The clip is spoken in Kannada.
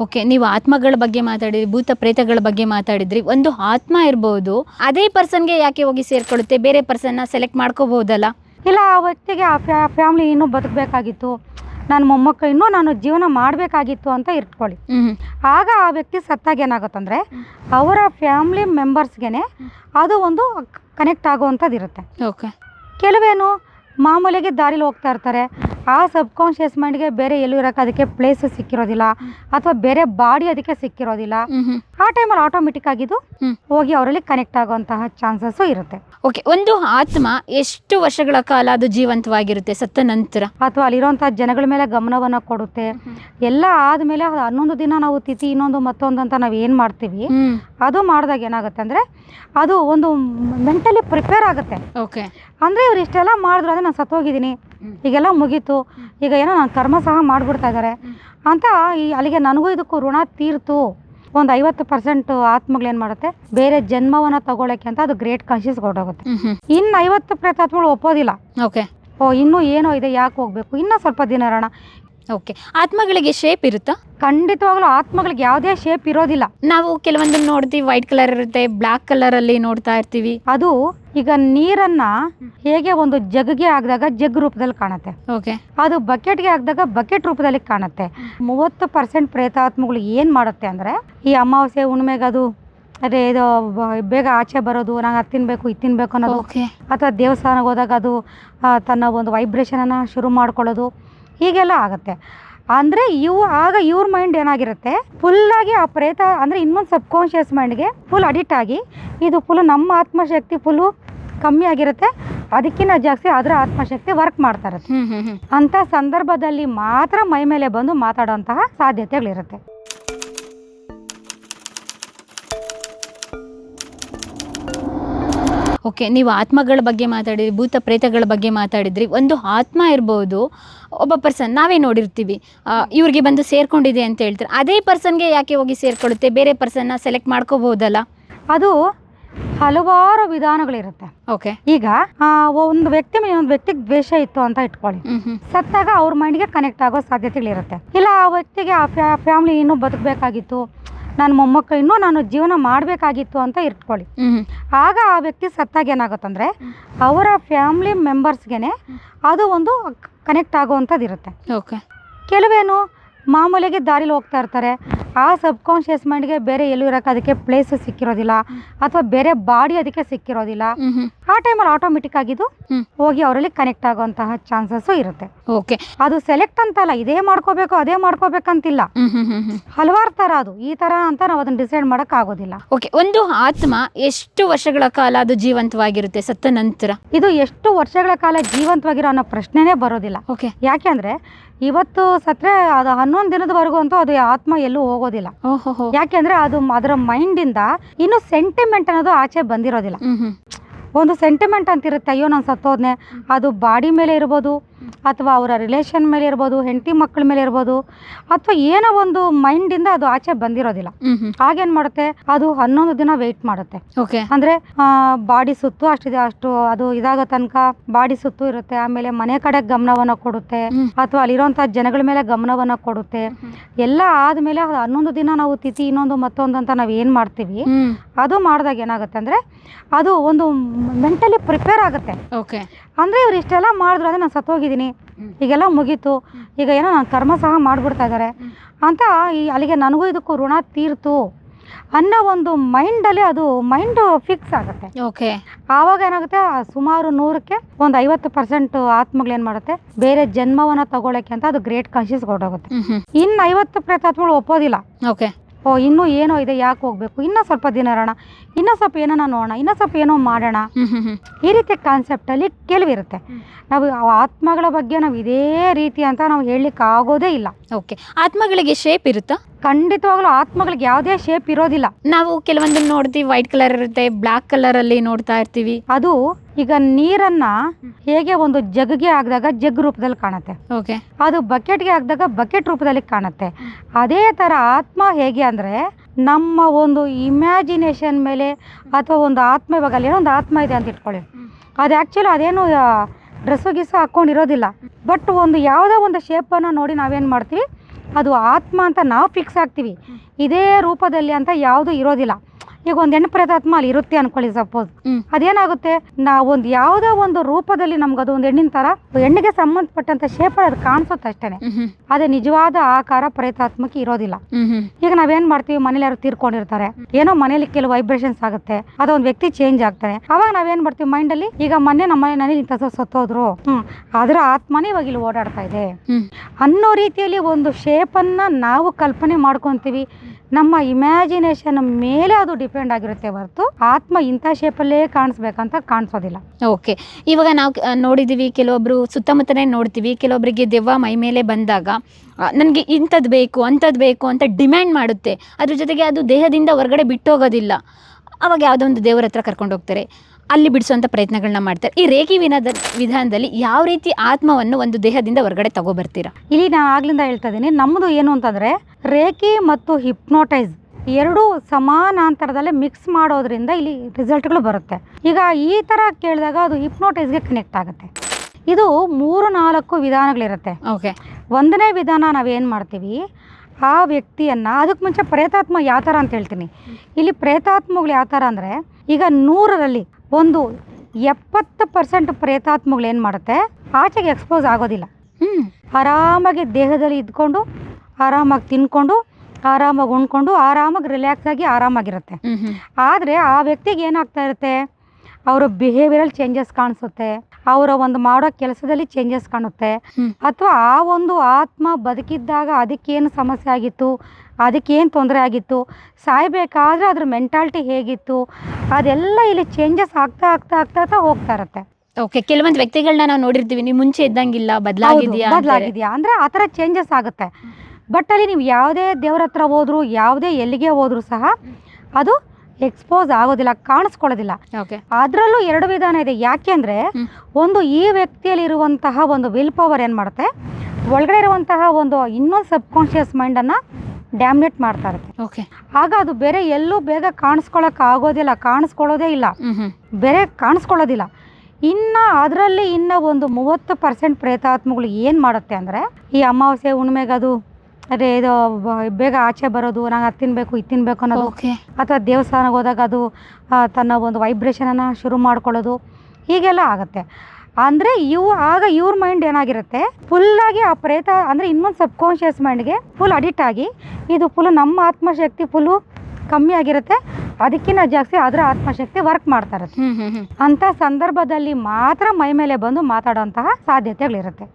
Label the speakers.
Speaker 1: ಓಕೆ ನೀವು ಆತ್ಮಗಳ ಬಗ್ಗೆ ಮಾತಾಡಿದ್ರಿ ಭೂತ ಪ್ರೇತಗಳ ಬಗ್ಗೆ ಮಾತಾಡಿದ್ರಿ ಒಂದು ಆತ್ಮ ಇರ್ಬೋದು ಅದೇ ಪರ್ಸನ್ಗೆ ಯಾಕೆ ಹೋಗಿ ಸೇರ್ಕೊಳ್ಳುತ್ತೆ? ಬೇರೆ ಪರ್ಸನ್ನ ಸೆಲೆಕ್ಟ್ ಮಾಡ್ಕೋಬಹುದಲ್ಲ
Speaker 2: ಇಲ್ಲ ಆ ವ್ಯಕ್ತಿಗೆ ಆ ಫ್ಯಾ ಫ್ಯಾಮ್ಲಿ ಇನ್ನೂ ಬದುಕಬೇಕಾಗಿತ್ತು ನನ್ನ ಮೊಮ್ಮಕ್ಕಳು ಇನ್ನೂ ನಾನು ಜೀವನ ಮಾಡಬೇಕಾಗಿತ್ತು ಅಂತ ಇಟ್ಕೊಳ್ಳಿ. ಆಗ ಆ ವ್ಯಕ್ತಿ ಸತ್ತಾಗ ಏನಾಗುತ್ತಂದರೆ ಅವರ ಫ್ಯಾಮ್ಲಿ ಮೆಂಬರ್ಸ್ಗೆ ಅದು ಒಂದು ಕನೆಕ್ಟ್ ಆಗುವಂಥದ್ದು ಇರುತ್ತೆ
Speaker 1: ಓಕೆ
Speaker 2: ಕೆಲವೇನು ಮಾಮೂಲಿಗೆ ದಾರಿಲಿ ಹೋಗ್ತಾ ಇರ್ತಾರೆ ಆ ಸಬ್ಕಾನ್ಷಿಯಸ್ ಮೈಂಡ್ಗೆ ಬೇರೆ ಎಲ್ಲೂ ಇರಕ್ಕೆ ಅದಕ್ಕೆ ಪ್ಲೇಸ್ ಸಿಕ್ಕಿರೋದಿಲ್ಲ. ಅಥವಾ ಬೇರೆ ಬಾಡಿ ಅದಕ್ಕೆ ಸಿಕ್ಕಿರೋದಿಲ್ಲ. ಆ ಟೈಮಲ್ಲಿ ಆಟೋಮೆಟಿಕ್ ಆಗಿದ್ದು. ಹೋಗಿ ಅವರಲ್ಲಿ ಕನೆಕ್ಟ್ ಆಗುವಂತಹ ಚಾನ್ಸಸ್ಸು ಇರುತ್ತೆ.
Speaker 1: ಓಕೆ ಒಂದು ಆತ್ಮ ಎಷ್ಟು ವರ್ಷಗಳ ಕಾಲ ಅದು ಜೀವಂತವಾಗಿರುತ್ತೆ ಸತ್ತ ನಂತರ?
Speaker 2: ಅಥವಾ ಅಲ್ಲಿರುವಂತಹ ಜನಗಳ ಮೇಲೆ ಗಮನವನ್ನು ಕೊಡುತ್ತೆ. ಎಲ್ಲ ಆದಮೇಲೆ ಹನ್ನೊಂದು ದಿನ ನಾವು ತಿಥಿ ಇನ್ನೊಂದು ಮತ್ತೊಂದು ಅಂತ ನಾವು ಏನು ಮಾಡ್ತೀವಿ ಅದು ಮಾಡಿದಾಗ ಏನಾಗುತ್ತೆ ಅಂದರೆ ಅದು ಒಂದು ಮೆಂಟಲಿ ಪ್ರಿಪೇರ್ ಆಗುತ್ತೆ.
Speaker 1: ಓಕೆ.
Speaker 2: ಅಂದರೆ ಇವ್ರು ಇಷ್ಟೆಲ್ಲ ಮಾಡಿದ್ರು ಅಂದರೆ ನಾನು ಸತ್ತೋಗಿದ್ದೀನಿ. ಈಗೆಲ್ಲ ಮುಗೀತು. ಈಗ ಏನೋ ನಾನು ಕರ್ಮ ಸಹ ಮಾಡಿಬಿಡ್ತಾ ಇದ್ದಾರೆ ಅಂತ ಈ ಅಲ್ಲಿಗೆ ನನಗೂ ಇದಕ್ಕೂ ಋಣ ತೀರ್ತು. ಒಂದು ಐವತ್ತು ಪರ್ಸೆಂಟ್ ಆತ್ಮಗಳೇನು ಮಾಡುತ್ತೆ? ಬೇರೆ ಜನ್ಮವನ್ನು ತಗೊಳಕ್ಕೆ ಅಂತ ಅದು ಗ್ರೇಟ್ ಕಾನ್ಷಿಯಸ್ ಹೊರಟೋಗುತ್ತೆ ಇನ್ನು ಐವತ್ತು ಆತ್ಮಗಳು ಒಪ್ಪೋದಿಲ್ಲ.
Speaker 1: ಓಕೆ.
Speaker 2: ಓ ಇನ್ನೂ ಏನೋ ಇದೆ ಯಾಕೆ ಹೋಗಬೇಕು? ಇನ್ನೂ ಸ್ವಲ್ಪ ದಿನ ಇರೋಣ.
Speaker 1: ಓಕೆ ಆತ್ಮಗಳಿಗೆ ಶೇಪ್ ಇರುತ್ತಾ?
Speaker 2: ಖಂಡಿತವಾಗ್ಲೂ ಆತ್ಮಗಳಿಗೆ ಯಾವುದೇ ಶೇಪ್ ಇರೋದಿಲ್ಲ.
Speaker 1: ನಾವು ಕೆಲವೊಂದನ್ನ ನೋಡ್ತೀವಿ ವೈಟ್ ಕಲರ್ ಇರುತ್ತೆ ಬ್ಲಾಕ್ ಕಲರ್ ಅಲ್ಲಿ ನೋಡ್ತಾ ಇರ್ತೀವಿ.
Speaker 2: ಅದು ಈಗ ನೀರನ್ನ ಹೇಗೆ ಒಂದು ಜಗ್ಗೆ ಹಾಕಿದಾಗ ಜಗ್ ರೂಪದಲ್ಲಿ ಕಾಣುತ್ತೆ.
Speaker 1: ಓಕೆ
Speaker 2: ಅದು ಬಕೆಟ್ಗೆ ಹಾಕಿದಾಗ ಬಕೆಟ್ ರೂಪದಲ್ಲಿ ಕಾಣುತ್ತೆ. ಮೂವತ್ತು ಪರ್ಸೆಂಟ್ ಪ್ರೇತಾತ್ಮಗಳು ಏನು ಮಾಡುತ್ತೆ ಅಂದ್ರೆ ಈ ಅಮಾವಾಸ್ಯೆ ಹುಣ್ಮೆಗೆ ಅದು ಅದೇ ಇದು ಬೇಗ ಆಚೆ ಬರೋದು ನಂಗೆ ಅದು ತಿನ್ಬೇಕು ಇದು ತಿನ್ಬೇಕು ಅನ್ನೋದು.
Speaker 1: ಓಕೆ
Speaker 2: ಅಥವಾ ದೇವಸ್ಥಾನಕ್ಕೆ ಹೋದಾಗ ಅದು ತನ್ನ ಒಂದು ವೈಬ್ರೇಷನನ್ನು ಶುರು ಮಾಡ್ಕೊಳ್ಳೋದು. ಹೀಗೆಲ್ಲ ಆಗುತ್ತೆ. ಅಂದರೆ ಇವು ಆಗ ಇವ್ರ ಮೈಂಡ್ ಏನಾಗಿರುತ್ತೆ? ಫುಲ್ಲಾಗಿ ಆ ಪ್ರೇತ ಅಂದರೆ ಇನ್ನೊಂದು ಸಬ್ಕಾನ್ಷಿಯಸ್ ಮೈಂಡ್ಗೆ ಫುಲ್ ಅಡಿಕ್ಟ್ ಆಗಿ ಇದು ಫುಲ್ ನಮ್ಮ ಆತ್ಮಶಕ್ತಿ ಫುಲ್ಲು ಕಮ್ಮಿ ಆಗಿರುತ್ತೆ. ಅದಕ್ಕಿಂತ ಜಾಸ್ತಿ ಅದರ ಆತ್ಮಶಕ್ತಿ ವರ್ಕ್ ಮಾಡ್ತಾರೆ ಇರುತ್ತೆ. ಅಂಥ ಸಂದರ್ಭದಲ್ಲಿ ಮಾತ್ರ ಮೈ ಮೇಲೆ ಬಂದು ಮಾತಾಡುವಂತಹ ಸಾಧ್ಯತೆಗಳಿರುತ್ತೆ.
Speaker 1: ಓಕೆ ನೀವು ಆತ್ಮಗಳ ಬಗ್ಗೆ ಮಾತಾಡಿದ್ರಿ ಭೂತ ಪ್ರೇತಗಳ ಬಗ್ಗೆ ಮಾತಾಡಿದ್ರಿ ಒಂದು ಆತ್ಮ ಇರ್ಬೋದು ಒಬ್ಬ ಪರ್ಸನ್ ನಾವೇ ನೋಡಿರ್ತೀವಿ. ಇವ್ರಿಗೆ ಬಂದು ಸೇರ್ಕೊಂಡಿದೆ ಅಂತ ಹೇಳ್ತಾರೆ. ಅದೇ ಪರ್ಸನ್ಗೆ ಯಾಕೆ ಹೋಗಿ ಸೇರ್ಕೊಳ್ಳುತ್ತೆ? ಬೇರೆ ಪರ್ಸನ್ನ ಸೆಲೆಕ್ಟ್ ಮಾಡ್ಕೋಬಹುದಲ್ಲ?
Speaker 2: ಅದು ಹಲವಾರು ವಿಧಾನಗಳಿರುತ್ತೆ.
Speaker 1: ಓಕೆ.
Speaker 2: ಈಗ ಒಂದು ವ್ಯಕ್ತಿ ಮೇಲೆ ಒಂದು ವ್ಯಕ್ತಿಗೆ ದ್ವೇಷ ಇತ್ತು ಅಂತ ಇಟ್ಕೊಳ್ಳಿ. ಸತ್ತಾಗ ಅವ್ರ ಮೈಂಡ್ಗೆ ಕನೆಕ್ಟ್ ಆಗೋ ಸಾಧ್ಯತೆಗಳಿರುತ್ತೆ. ಇಲ್ಲ ಆ ವ್ಯಕ್ತಿಗೆ ಆ ಫ್ಯಾಮಿಲಿ ಇನ್ನೂ ಬದುಕಬೇಕಾಗಿತ್ತು ನನ್ನ ಮೊಮ್ಮಕ್ಕಳು ಇನ್ನೂ ನಾನು ಜೀವನ ಮಾಡಬೇಕಾಗಿತ್ತು ಅಂತ ಇಟ್ಕೊಳ್ಳಿ. ಆಗ ಆ ವ್ಯಕ್ತಿ ಸತ್ತಾಗ ಏನಾಗುತ್ತಂದರೆ ಅವರ ಫ್ಯಾಮಿಲಿ ಮೆಂಬರ್ಸ್ಗೆ ಅದು ಒಂದು ಕನೆಕ್ಟ್ ಆಗುವಂಥದ್ದು ಇರುತ್ತೆ
Speaker 1: ಓಕೆ.
Speaker 2: ಕೆಲವೇನು ಮಾಮೂಲಿಯಾಗಿ ದಾರಿಲಿ ಹೋಗ್ತಾ ಇರ್ತಾರೆ. ಆ ಸಬ್ಕಾನ್ಷಿಯಸ್ ಮೈಂಡ್ಗೆ ಬೇರೆ ಎಲ್ಲೂ ಇರೋಕೆ ಅದಕ್ಕೆ ಪ್ಲೇಸ್ ಸಿಕ್ಕಿರೋದಿಲ್ಲ. ಅಥವಾ ಬೇರೆ ಬಾಡಿ ಅದಕ್ಕೆ ಸಿಕ್ಕಿರೋದಿಲ್ಲ. ಆ ಟೈಮಲ್ಲಿ ಆಟೋಮೆಟಿಕ್ ಆಗಿದ್ದು ಹೋಗಿ ಅವರಲ್ಲಿ ಕನೆಕ್ಟ್ ಆಗುವಂತಹ ಚಾನ್ಸಸ್ಸು ಇರುತ್ತೆ.
Speaker 1: ಓಕೆ.
Speaker 2: ಅದು ಸೆಲೆಕ್ಟ್ ಅಂತಲ್ಲ ಇದೇ ಮಾಡ್ಕೋಬೇಕು ಅದೇ ಮಾಡ್ಕೋಬೇಕಂತಿಲ್ಲ. ಹಲವಾರು ಥರ ಅದು. ಈ ಥರ ಅಂತ ನಾವು ಅದನ್ನ ಡಿಸೈಡ್ ಮಾಡೋಕೆ ಆಗೋದಿಲ್ಲ.
Speaker 1: ಓಕೆ ಒಂದು ಆತ್ಮ ಎಷ್ಟು ವರ್ಷಗಳ ಕಾಲ ಅದು ಜೀವಂತವಾಗಿರುತ್ತೆ ಸತ್ತ ನಂತರ?
Speaker 2: ಇದು ಎಷ್ಟು ವರ್ಷಗಳ ಕಾಲ ಜೀವಂತವಾಗಿರೋ ಅನ್ನೋ ಪ್ರಶ್ನೆನೇ ಬರೋದಿಲ್ಲ.
Speaker 1: ಓಕೆ.
Speaker 2: ಯಾಕೆಂದ್ರೆ ಇವತ್ತು ಸತ್ರೆ ಅದು ಹನ್ನೊಂದು ದಿನದವರೆಗೂ ಅಂತೂ ಅದು ಆತ್ಮ ಎಲ್ಲೂ ಹೋಗೋದಿಲ್ಲ. ಯಾಕೆಂದ್ರೆ ಅದು ಅದರ ಇಂದ ಇನ್ನು ಸೆಂಟಿಮೆಂಟ್ ಅನ್ನೋದು ಆಚೆ ಬಂದಿರೋದಿಲ್ಲ. ಒಂದು ಸೆಂಟಿಮೆಂಟ್ ಅಂತಿರುತ್ತೆ ಅಯ್ಯೋ ನಾನು ಸತ್ತೋದ್ನೆ. ಅದು ಬಾಡಿ ಮೇಲೆ ಇರ್ಬೋದು ಅಥವಾ ಅವರ ರಿಲೇಷನ್ ಮೇಲೆ ಇರ್ಬೋದು ಹೆಂಡತಿ ಮಕ್ಕಳ ಮೇಲೆ ಇರ್ಬೋದು ಅಥವಾ ಏನೋ ಒಂದು ಮೈಂಡಿಂದ ಅದು ಆಚೆ ಬಂದಿರೋದಿಲ್ಲ. ಆಗೇನು ಮಾಡುತ್ತೆ? ಅದು ಹನ್ನೊಂದು ದಿನ ವೆಯ್ಟ್ ಮಾಡುತ್ತೆ.
Speaker 1: ಓಕೆ
Speaker 2: ಅಂದರೆ ಬಾಡಿ ಸುತ್ತು ಅಷ್ಟಿದೆ ಅಷ್ಟು ಅದು ಇದಾಗೋ ತನಕ ಬಾಡಿ ಸುತ್ತು ಇರುತ್ತೆ ಆಮೇಲೆ ಮನೆ ಕಡೆ ಗಮನವನ್ನ ಕೊಡುತ್ತೆ. ಅಥವಾ ಅಲ್ಲಿರೋಂಥ ಜನಗಳ ಮೇಲೆ ಗಮನವನ್ನ ಕೊಡುತ್ತೆ. ಎಲ್ಲ ಆದಮೇಲೆ ಹನ್ನೊಂದು ದಿನ ನಾವು ತಿಥಿ ಇನ್ನೊಂದು ಮತ್ತೊಂದು ಅಂತ ನಾವು ಏನು ಮಾಡ್ತೀವಿ? ಅದು ಮಾಡಿದಾಗ ಏನಾಗುತ್ತೆ ಅಂದ್ರೆ ಅದು ಒಂದು ಮೆಂಟಲಿ ಪ್ರಿಪೇರ್ ಆಗುತ್ತೆ.
Speaker 1: ಓಕೆ
Speaker 2: ಅಂದರೆ ಇವ್ರು ಇಷ್ಟೆಲ್ಲ ಮಾಡಿದ್ರು ಅಂದರೆ ನಾನು ಸತ್ತೋಗಿದ್ದೀನಿ. ಈಗೆಲ್ಲ ಮುಗೀತು. ಈಗ ಏನೋ ನಾನು ಕರ್ಮ ಸಹ ಮಾಡಿಬಿಡ್ತಾ ಇದ್ದಾರೆ ಅಂತ ಈ ಅಲ್ಲಿಗೆ ನನಗೂ ಇದಕ್ಕೂ ಋಣ ತೀರ್ತು ಅನ್ನೋ ಒಂದು ಮೈಂಡಲ್ಲಿ ಅದು ಮೈಂಡು ಫಿಕ್ಸ್ ಆಗುತ್ತೆ.
Speaker 1: ಓಕೆ.
Speaker 2: ಆವಾಗ ಏನಾಗುತ್ತೆ? ಸುಮಾರು ನೂರಕ್ಕೆ ಒಂದು ಐವತ್ತು ಪರ್ಸೆಂಟ್ ಆತ್ಮಗಳೇನು ಮಾಡುತ್ತೆ? ಬೇರೆ ಜನ್ಮವನ್ನು ತಗೊಳ್ಳೋಕ್ಕೆ ಅಂತ ಅದು ಗ್ರೇಟ್ ಕಾನ್ಶಿಯಸ್ ಹೊರಟೋಗುತ್ತೆ
Speaker 1: ಹ್ಮ್
Speaker 2: ಇನ್ನು ಐವತ್ತು ಪ್ರೇತಾತ್ಮಗಳು ಒಪ್ಪೋದಿಲ್ಲ.
Speaker 1: ಓಕೆ.
Speaker 2: ಓ ಇನ್ನೂ ಏನೋ ಇದೆ ಯಾಕೆ ಹೋಗ್ಬೇಕು? ಇನ್ನೂ ಸ್ವಲ್ಪ ದಿನ ಇರೋಣ. ಇನ್ನೂ ಸ್ವಲ್ಪ ಏನೋ ನೋಡೋಣ. ಇನ್ನೂ ಸ್ವಲ್ಪ ಏನೋ ಮಾಡೋಣ. ಈ ರೀತಿ ಕಾನ್ಸೆಪ್ಟಲ್ಲಿ ಕೆಲವಿರುತ್ತೆ ನಾವು ಆತ್ಮಗಳ ಬಗ್ಗೆ ನಾವು ಇದೇ ರೀತಿ ಅಂತ ನಾವು ಹೇಳಲಿಕ್ಕೆ ಆಗೋದೇ ಇಲ್ಲ.
Speaker 1: ಓಕೆ. ಆತ್ಮಗಳಿಗೆ ಶೇಪ್ ಇರುತ್ತಾ?
Speaker 2: ಖಂಡಿತವಾಗ್ಲೂ ಆತ್ಮಗಳಿಗೆ ಯಾವುದೇ ಶೇಪ್ ಇರೋದಿಲ್ಲ.
Speaker 1: ನಾವು ಕೆಲವೊಂದನ್ನ ನೋಡ್ತೀವಿ ವೈಟ್ ಕಲರ್ ಇರುತ್ತೆ ಬ್ಲಾಕ್ ಕಲರ್ ಅಲ್ಲಿ ನೋಡ್ತಾ ಇರ್ತೀವಿ.
Speaker 2: ಅದು ಈಗ ನೀರನ್ನ ಹೇಗೆ ಒಂದು ಜಗ್ಗೆ ಹಾಕಿದಾಗ ಜಗ್ ರೂಪದಲ್ಲಿ ಕಾಣುತ್ತೆ.
Speaker 1: ಓಕೆ
Speaker 2: ಅದು ಬಕೆಟ್ಗೆ ಹಾಕಿದಾಗ ಬಕೆಟ್ ರೂಪದಲ್ಲಿ ಕಾಣುತ್ತೆ. ಅದೇ ತರ ಆತ್ಮ ಹೇಗೆ ಅಂದ್ರೆ ನಮ್ಮ ಒಂದು ಇಮ್ಯಾಜಿನೇಷನ್ ಮೇಲೆ ಅಥವಾ ಒಂದು ಆತ್ಮ ಇವಾಗ ಅಲ್ಲಿ ಏನೋ ಒಂದು ಆತ್ಮ ಇದೆ ಅಂತ ಇಟ್ಕೊಳ್ಳಿ. ಅದು ಆ್ಯಕ್ಚುಲಿ ಅದೇನು ಡ್ರೆಸ್ಸು ಗಿಸ್ಸು ಹಾಕ್ಕೊಂಡಿರೋದಿಲ್ಲ. ಬಟ್ ಒಂದು ಯಾವುದೋ ಒಂದು ಶೇಪನ್ನು ನೋಡಿ ನಾವೇನು ಮಾಡ್ತೀವಿ? ಅದು ಆತ್ಮ ಅಂತ ನಾವು ಫಿಕ್ಸ್ ಆಗ್ತೀವಿ. ಇದೇ ರೂಪದಲ್ಲಿ ಅಂತ ಯಾವುದು ಇರೋದಿಲ್ಲ. ಈಗ ಒಂದು ಹೆಣ್ಣು ಪ್ರೇತಾತ್ಮ ಅಲ್ಲಿ ಇರುತ್ತೆ ಅನ್ಕೊಳ್ಳಿ ಸಪೋಸ್. ಅದೇನಾಗುತ್ತೆ? ನಾವು ಒಂದು ಯಾವುದೋ ಒಂದು ರೂಪದಲ್ಲಿ ನಮ್ಗೆ ಅದು ಒಂದು ಹೆಣ್ಣಿನ ತರ ಹೆಣ್ಣಿಗೆ ಸಂಬಂಧಪಟ್ಟಂತ ಶೇಪ್ ಅದು ಕಾಣಿಸುತ್ತೆ ಅಷ್ಟೇ
Speaker 1: ಹ್ಮ್ ಹ್ಮ್.
Speaker 2: ಅದೇ ನಿಜವಾದ ಆಕಾರ ಪ್ರೇತಾತ್ಮಕ್ಕೆ ಇರೋದಿಲ್ಲ. ಈಗ ನಾವೇನ್ ಮಾಡ್ತೀವಿ? ಮನೇಲಿ ಯಾರು ತೀರ್ಕೊಂಡಿರ್ತಾರೆ. ಏನೋ ಮನೇಲಿ ಕೆಲವು ವೈಬ್ರೇಷನ್ಸ್ ಆಗುತ್ತೆ. ಅದೊಂದು ವ್ಯಕ್ತಿ ಚೇಂಜ್ ಆಗ್ತಾನೆ. ಅವಾಗ ನಾವೇನ್ ಮಾಡ್ತೀವಿ ಮೈಂಡ್ ಅಲ್ಲಿ? ಈಗ ಮೊನ್ನೆ ನಮ್ಮ ಮನೆಯಲ್ಲಿ ಇಂಥ ಸತ್ತೋದ್ರು. ಹ್ಮ್. ಅದರ ಆತ್ಮನೇ ಇವಾಗ ಇಲ್ಲಿ ಓಡಾಡ್ತಾ ಇದೆ. ಅನ್ನೋ ರೀತಿಯಲ್ಲಿ ಒಂದು ಶೇಪನ್ನ ನಾವು ಕಲ್ಪನೆ ಮಾಡ್ಕೊತೀವಿ. ನಮ್ಮ ಇಮ್ಯಾಜಿನೇಷನ್ ಮೇಲೆ ಅದು ಡಿಪೆಂಡ್ ಆಗಿರುತ್ತೆ ಹೊರತು ಆತ್ಮ ಇಂಥ ಶೇಪಲ್ಲೇ ಕಾಣಿಸ್ಬೇಕಂತ ಕಾಣಿಸೋದಿಲ್ಲ.
Speaker 1: ಓಕೆ ಇವಾಗ ನಾವು ನೋಡಿದ್ದೀವಿ ನೋಡಿದೀವಿ ಕೆಲವೊಬ್ರು ಸುತ್ತಮುತ್ತನೇ ನೋಡ್ತೀವಿ ಕೆಲವೊಬ್ಬರಿಗೆ ದೆವ್ವ ಮೈ ಮೇಲೆ ಬಂದಾಗ ನನಗೆ ಇಂಥದ್ದು ಬೇಕು ಅಂಥದ್ದು ಬೇಕು ಅಂತ ಡಿಮ್ಯಾಂಡ್ ಮಾಡುತ್ತೆ. ಅದ್ರ ಜೊತೆಗೆ ಅದು ದೇಹದಿಂದ ಹೊರಗಡೆ ಬಿಟ್ಟೋಗೋದಿಲ್ಲ. ಅವಾಗ ಯಾವುದೋ ಒಂದು ದೇವರ ಹತ್ರ ಕರ್ಕೊಂಡು ಹೋಗ್ತಾರೆ. ಅಲ್ಲಿ ಬಿಡಿಸುವಂಥ ಪ್ರಯತ್ನಗಳನ್ನ ಮಾಡ್ತಾರೆ. ಈ ರೇಖಿ ವಿನದ ವಿಧಾನದಲ್ಲಿ ಯಾವ ರೀತಿ ಆತ್ಮವನ್ನು ಒಂದು ದೇಹದಿಂದ ಹೊರಗಡೆ ತಗೋಬರ್ತೀರಾ?
Speaker 2: ಇಲ್ಲಿ ನಾನು ಆಗ್ಲಿಂದ ಹೇಳ್ತಾ ಇದ್ದೀನಿ ನಮ್ಮದು ಏನು ಅಂತಂದರೆ ರೇಖಿ ಮತ್ತು ಹಿಪ್ನೋಟೈಸ್. ಎರಡೂ ಸಮಾನಾಂತರದಲ್ಲೇ ಮಿಕ್ಸ್ ಮಾಡೋದ್ರಿಂದ ಇಲ್ಲಿ ರಿಸಲ್ಟ್ಗಳು ಬರುತ್ತೆ. ಈಗ ಈ ಥರ ಕೇಳಿದಾಗ ಅದು ಹಿಪ್ನೋಟೈಸ್ಗೆ ಕನೆಕ್ಟ್ ಆಗುತ್ತೆ. ಇದು ಮೂರು ನಾಲ್ಕು ವಿಧಾನಗಳಿರುತ್ತೆ.
Speaker 1: ಓಕೆ
Speaker 2: ಒಂದನೇ ವಿಧಾನ ನಾವೇನು ಮಾಡ್ತೀವಿ? ಆ ವ್ಯಕ್ತಿಯನ್ನು ಅದಕ್ಕೆ ಮುಂಚೆ ಪ್ರೇತಾತ್ಮ ಯಾವ ಥರ ಅಂತ ಹೇಳ್ತೀನಿ. ಇಲ್ಲಿ ಪ್ರೇತಾತ್ಮಗಳು ಯಾವ ಥರ ಅಂದರೆ ಈಗ ನೂರರಲ್ಲಿ ಒಂದು ಎಪ್ಪತ್ತು ಪರ್ಸೆಂಟ್ ಪ್ರೇತಾತ್ಮಗಳು ಏನು ಮಾಡುತ್ತೆ? ಆಚೆಗೆ ಎಕ್ಸ್ಪೋಸ್ ಆಗೋದಿಲ್ಲ.
Speaker 1: ಹ್ಞೂ
Speaker 2: ಆರಾಮಾಗಿ ದೇಹದಲ್ಲಿ ಇದ್ಕೊಂಡು ಆರಾಮಾಗಿ ತಿನ್ಕೊಂಡು ಆರಾಮಾಗಿ ಉಣ್ಕೊಂಡು ಆರಾಮಾಗಿ ರಿಲ್ಯಾಕ್ಸ್ ಆಗಿ ಆರಾಮಾಗಿರುತ್ತೆ. ಆದರೆ ಆ ವ್ಯಕ್ತಿಗೆ ಏನಾಗ್ತಾ ಇರುತ್ತೆ? ಅವರ ಬಿಹೇವಿಯರಲ್ ಚೇಂಜಸ್ ಕಾಣಿಸುತ್ತೆ. ಅವರ ಒಂದು ಮಾಡೋ ಕೆಲಸದಲ್ಲಿ ಚೇಂಜಸ್ ಕಾಣುತ್ತೆ. ಅಥವಾ ಆ ಒಂದು ಆತ್ಮ ಬದುಕಿದ್ದಾಗ ಅದಕ್ಕೇನು ಸಮಸ್ಯೆ ಆಗಿತ್ತು? ಅದಕ್ಕೇನು ತೊಂದರೆ ಆಗಿತ್ತು? ಸಾಯ್ಬೇಕಾದ್ರೆ ಅದ್ರ ಮೆಂಟಾಲಿಟಿ ಹೇಗಿತ್ತು? ಅದೆಲ್ಲ ಇಲ್ಲಿ ಚೇಂಜಸ್ ಆಗ್ತಾ ಆಗ್ತಾ ಆಗ್ತಾ ಆಗ್ತಾ ಹೋಗ್ತಾ ಇರುತ್ತೆ.
Speaker 1: ಓಕೆ ಕೆಲವೊಂದು ವ್ಯಕ್ತಿಗಳನ್ನ ನಾವು ನೋಡಿರ್ತೀವಿ ನೀವು ಮುಂಚೆ ಇದ್ದಂಗಿಲ್ಲ ಬದಲಾಗಿದೆಯಾ
Speaker 2: ಬದಲಾಗಿದೆಯಾ ಅಂದ್ರೆ ಆ ಥರ ಚೇಂಜಸ್ ಆಗುತ್ತೆ. ಬಟ್ ಅಲ್ಲಿ ನೀವು ಯಾವುದೇ ದೇವ್ರ ಹತ್ರ ಹೋದ್ರು ಯಾವುದೇ ಎಲ್ಲಿಗೆ ಹೋದ್ರು ಸಹ ಅದು ಎಕ್ಸ್ಪೋಸ್ ಆಗೋದಿಲ್ಲ ಕಾಣಿಸ್ಕೊಳ್ಳೋದಿಲ್ಲ.
Speaker 1: ಓಕೆ
Speaker 2: ಅದರಲ್ಲೂ ಎರಡು ವಿಧಾನ ಇದೆ. ಯಾಕೆಂದರೆ. ಒಂದು ಈ ವ್ಯಕ್ತಿಯಲ್ಲಿ ಇರುವಂತಹ ಒಂದು ವಿಲ್ ಪವರ್ ಏನು ಮಾಡುತ್ತೆ? ಒಳಗಡೆ ಇರುವಂತಹ ಒಂದು ಇನ್ನೊಂದು ಸಬ್ ಸಬ್ಕಾನ್ಷಿಯಸ್ ಮೈಂಡನ್ನು ಡ್ಯಾಮಿನೇಟ್ ಮಾಡ್ತಾ ಇರುತ್ತೆ.
Speaker 1: ಓಕೆ
Speaker 2: ಆಗ ಅದು ಬೇರೆ ಎಲ್ಲೂ ಬೇಗ ಕಾಣಿಸ್ಕೊಳಕ್ ಆಗೋದಿಲ್ಲ ಕಾಣಿಸ್ಕೊಳ್ಳೋದೇ ಇಲ್ಲ. ಬೇರೆ ಕಾಣಿಸ್ಕೊಳ್ಳೋದಿಲ್ಲ. ಇನ್ನು ಅದರಲ್ಲಿ ಇನ್ನ ಒಂದು ಮೂವತ್ತು ಪರ್ಸೆಂಟ್ ಪ್ರೇತಾತ್ಮಗಳು ಏನು ಮಾಡುತ್ತೆ ಅಂದರೆ ಈ ಅಮಾವಾಸ್ಯೆ ಹುಣ್ಮೆಗೆ ಅದು ಅದೇ ಇದು ಬ- ಬೇಗ ಆಚೆ ಬರೋದು ನಂಗೆ ಅದು ತಿನ್ನಬೇಕು ಇದು ತಿನ್ನಬೇಕು ಅನ್ನೋದು.
Speaker 1: ಓಕೆ
Speaker 2: ಅಥವಾ ದೇವಸ್ಥಾನಕ್ಕೆ ಹೋದಾಗ ಅದು ಆ, ತನ್ನ ಒಂದು ವೈಬ್ರೇಷನನ್ನು ಶುರು ಮಾಡ್ಕೊಳ್ಳೋದು ಹೀಗೆಲ್ಲ ಆಗುತ್ತೆ. ಅಂದರೆ ಇವು ಆಗ ಇವ್ರ ಮೈಂಡ್ ಏನಾಗಿರುತ್ತೆ ಫುಲ್ಲಾಗಿ ಆ ಪ್ರೇತ ಅಂದರೆ ಇನ್ನೊಂದು ಸಬ್ಕಾನ್ಷಿಯಸ್ ಮೈಂಡ್ಗೆ ಫುಲ್ ಅಡಿಕ್ಟ್ ಆಗಿ ಇದು ಫುಲ್ ನಮ್ಮ ಆತ್ಮಶಕ್ತಿ ಫುಲ್ಲು ಕಮ್ಮಿ ಆಗಿರುತ್ತೆ. ಅದಕ್ಕಿಂತ ಜಾಸ್ತಿ ಅದರ ಆತ್ಮಶಕ್ತಿ ವರ್ಕ್ ಮಾಡ್ತಾ ಇರುತ್ತೆ.
Speaker 1: ಹ್ಮ್ ಹ್ಮ್ ಹ್ಮ್.
Speaker 2: ಅಂಥ ಸಂದರ್ಭದಲ್ಲಿ ಮಾತ್ರ ಮೈ ಮೇಲೆ ಬಂದು ಮಾತಾಡೋಂತಹ ಸಾಧ್ಯತೆಗಳಿರುತ್ತೆ.